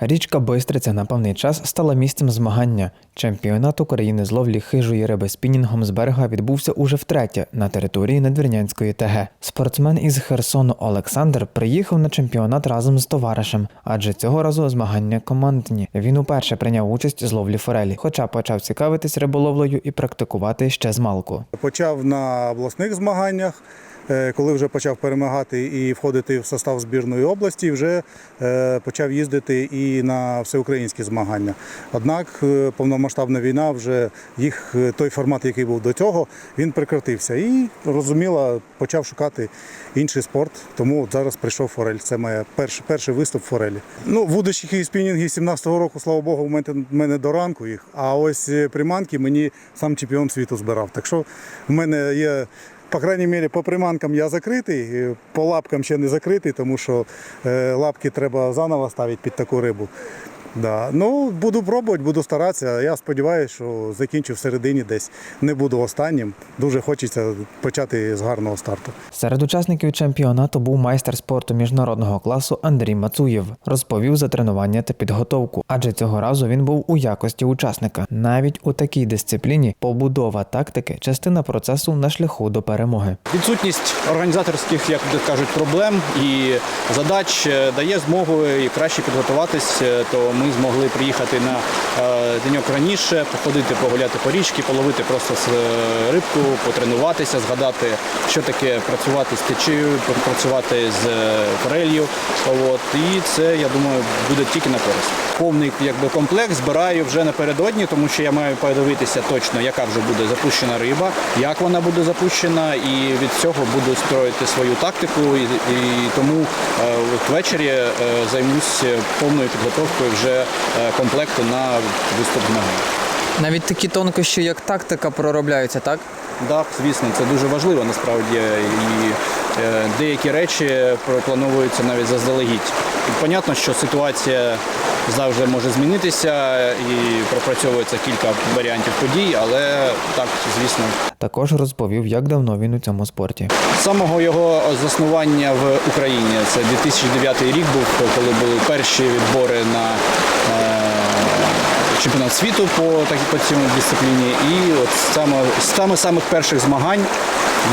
Річка Бистриця на певний час стала місцем змагання. Чемпіонат України з ловлі хижої риби спінінгом з берега відбувся уже втретє на території Надвірнянської ТГ. Спортсмен із Херсону Олександр приїхав на чемпіонат разом з товаришем, адже цього разу змагання командні. Він уперше прийняв участь з ловлі форелі, хоча почав цікавитись риболовлею і практикувати ще з малку. Почав на обласних змаганнях. Е, Коли вже почав перемагати і входити в состав збірної області, вже е, почав їздити і на всеукраїнські змагання. Однак е, повномасштабна війна вже їх той формат, який був до цього, він прекратився. І розуміло, почав шукати інший спорт. Тому от зараз прийшов форель. Це моє перший, перший виступ форелі. Ну, вудочки і спінінги 17-го року, слава Богу, в мене, в мене до ранку їх. А ось приманки мені сам чемпіон світу збирав. Так що в мене є. По крайній мірі, по приманкам я закритий, по лапкам ще не закритий, тому що е, лапки треба заново ставити під таку рибу. Да. Ну, буду пробувати, буду старатися. Я сподіваюся, що закінчу в середині десь. Не буду останнім. Дуже хочеться почати з гарного старту. Серед учасників чемпіонату був майстер спорту міжнародного класу Андрій Мацуєв. Розповів за тренування та підготовку, адже цього разу він був у якості учасника. Навіть у такій дисципліні побудова тактики частина процесу на шляху до перемоги. Відсутність організаторських, як кажуть, проблем і задач е, дає змогу і краще підготуватись. Е, То ми змогли приїхати на е, деньок раніше, походити, погуляти по річці, половити просто е, рибку, потренуватися, згадати, що таке працювати з течією, працювати з е, форелью. От і це я думаю буде тільки на користь. Повний якби комплект збираю вже напередодні, тому що я маю подивитися точно, яка вже буде запущена риба, як вона буде запущена, і від цього буду строїти свою тактику. І, і тому е, ввечері е, займусь повною підготовкою вже комплекту на виступ змагань. Навіть такі тонкощі, як тактика, проробляються, так? Так, звісно, це дуже важливо насправді. І е, деякі речі проплановуються навіть заздалегідь. І понятно, що ситуація завжди може змінитися і пропрацьовується кілька варіантів подій, але так, звісно, Також розповів, як давно він у цьому спорті. з самого його заснування в Україні. Це 2009 рік був, коли були перші відбори на е, чемпіонат світу по по цьому дисципліні. І от саме з саме самих перших змагань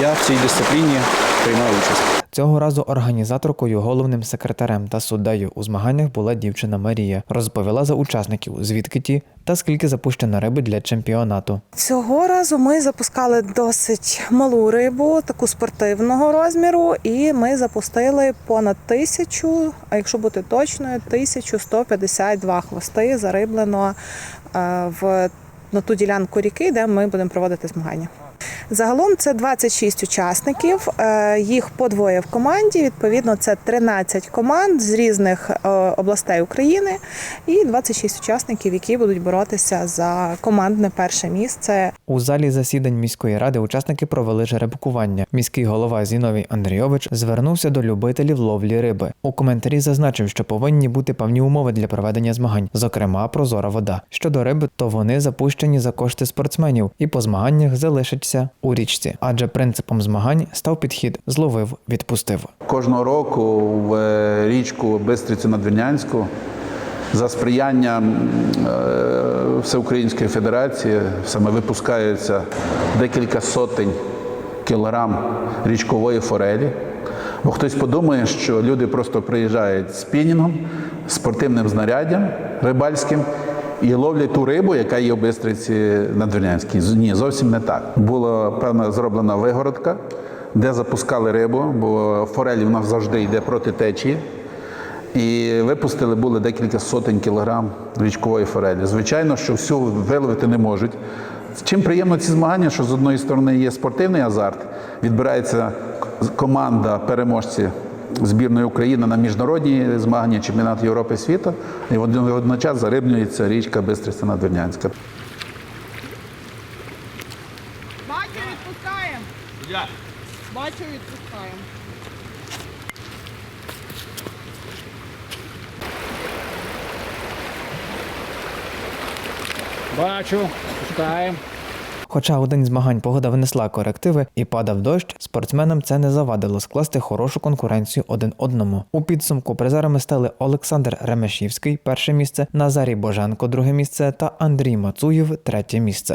я в цій дисципліні приймав участь. Цього разу організаторкою, головним секретарем та суддею у змаганнях була дівчина Марія. Розповіла за учасників, звідки ті та скільки запущено риби для чемпіонату. Цього разу ми запускали досить малу рибу, таку спортивного розміру, і ми запустили понад тисячу, а якщо бути точною, 1152 хвости зариблено е, в на ту ділянку ріки, де ми будемо проводити змагання. Загалом це 26 учасників, е, їх по двоє в команді. Відповідно, це 13 команд з різних е, областей України і 26 учасників, які будуть боротися за командне перше місце. У залі засідань міської ради учасники провели жеребкування. Міський голова Зіновій Андрійович звернувся до любителів ловлі риби. У коментарі зазначив, що повинні бути певні умови для проведення змагань, зокрема прозора вода. Щодо риби, то вони запущені за кошти спортсменів і по змаганнях залишаться у річці, адже принципом змагань став підхід зловив, відпустив. Кожного року в е, річку Бистрицю Надвірнянську за сприяння е, Всеукраїнської Федерації саме випускаються декілька сотень кілограм річкової форелі. Бо хтось подумає, що люди просто приїжджають з спінінгом, спортивним знаряддям рибальським і ловлять ту рибу, яка є в Бистриці Надвірнянській. Ні, зовсім не так. Була певна зроблена вигородка, де запускали рибу, бо форель нас завжди йде проти течії. І випустили були декілька сотень кілограм річкової форелі. Звичайно, що всю виловити не можуть. Чим приємно ці змагання, що з одної сторони є спортивний азарт, відбирається команда переможці збірної України на міжнародні змагання чемпіонат Європи і світу, і водночас зарибнюється річка Бистриця Надвірнянська. Бачу, відпускаємо. Бачу, відпускаємо. Бачу, пускаємо. Хоча у день змагань погода внесла корективи і падав дощ, спортсменам це не завадило скласти хорошу конкуренцію один одному. У підсумку призерами стали Олександр Ремешівський, перше місце, Назарій Боженко, друге місце та Андрій Мацуєв, третє місце.